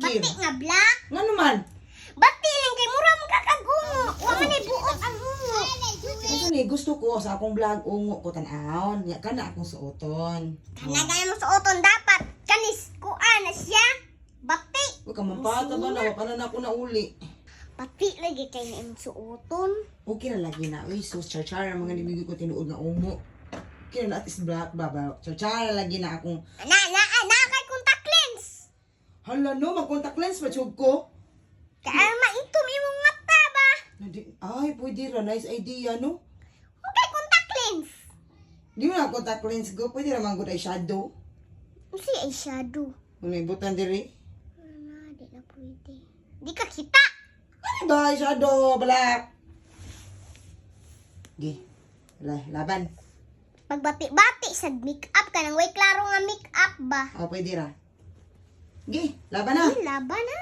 clear. bati nga black. Nga naman. Bati lang kay mura mo kakagungo. Wa man ay buot ang ungo. Ito ni, gusto ko sa akong vlog ungo ko tanahon. Nya ka na akong suoton. Kanagay mo sa uton dapat kanis kuan na siya. Bati. Huwag ka mampata ba na, paano na ako na uli. Bati lagi kay na imong suoton. Okay na lagi na. Uy, sus, char-char, mga nibigay ko tinuod nga ungo. Okay na, at is black, baba. Char-char, lagi na akong, Na na na kay contact lens. Hala no, mag-contact lens pa, chug ko. Kaya maitom imong mata ba? Nadi- Ay, pwede ra, nice idea, no? Okay, contact lens. Di mo na contact lens ko, pwede ra man good eyeshadow. Si eyeshadow. Ano yung butan diri? Na, di na pwede. Di ka kita. Ano ba eyeshadow, black? Gi, wala, laban. Pagbati-bati sa make-up ka nang way klaro nga make-up ba? O, pwede ra. Gi, laban na. Ay, laban ha.